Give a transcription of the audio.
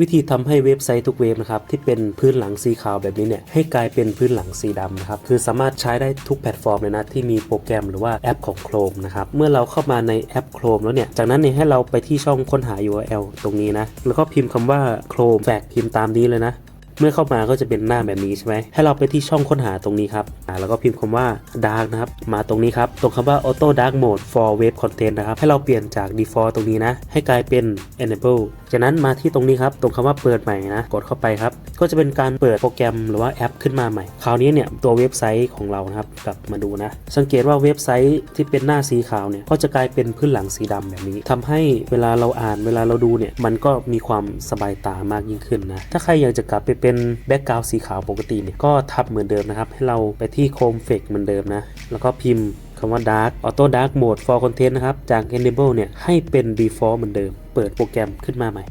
วิธีทำให้เว็บไซต์ทุกเว็บนะครับที่เป็นพื้นหลังสีขาวแบบนี้เนี่ยให้กลายเป็นพื้นหลังสีดำนะครับคือสามารถใช้ได้ทุกแพลตฟอร์มเลยนะที่มีโปรแกรมหรือว่าแอปของ Chrome นะครับเมื่อเราเข้ามาในแอป Chrome แล้วเนี่ยจากนั้นเนี่ยให้เราไปที่ช่องค้นหา URL ตรงนี้นะแล้วก็พิมพ์คำว่า Chrome แฝกพิมพ์ตามนี้เลยนะ มื่อเข้ามาก็จะเป็นหน้าแบบนี้ใช่ไหมให้เราไปที่ช่องค้นหาตรงนี้ครับแล้วก็พิมพ์คำว่า dark นะครับ มาตรงนี้ครับ ตรงคำว่า auto dark mode for web content นะครับ ให้เราเปลี่ยนจาก default ตรงนี้นะ ให้กลายเป็น enable จากนั้นมาที่ตรงนี้ครับ ตรงคำว่าเปิดใหม่นะ กดเข้าไปครับ ก็จะเป็นการเปิดโปรแกรมหรือว่าแอปขึ้นมาใหม่ คราวนี้เนี่ยตัวเว็บไซต์ของเรานะครับ กลับมาดูนะ สังเกตว่าเว็บไซต์ที่เป็นหน้าสีขาวเนี่ย ก็จะกลายเป็นพื้นหลังสีดำแบบนี้ทำให้เวลาเราอ่าน เวลาเราดูเนี่ย มันก็มีความสบายตามากยิ่งขึ้นนะ ถ้าใครอยากจะกลับไปเป็นแบ็กกราวด์สีขาวปกติเนี่ยก็ทับเหมือนเดิมนะครับ ให้เราไปที่โคมเฟกเหมือนเดิมนะ แล้วก็พิมพ์คำว่า Dark Auto Dark Mode for Content นะครับ จาก Enable เนี่ยให้เป็น Default เหมือนเดิม เปิดโปรแกรมขึ้นมาใหม่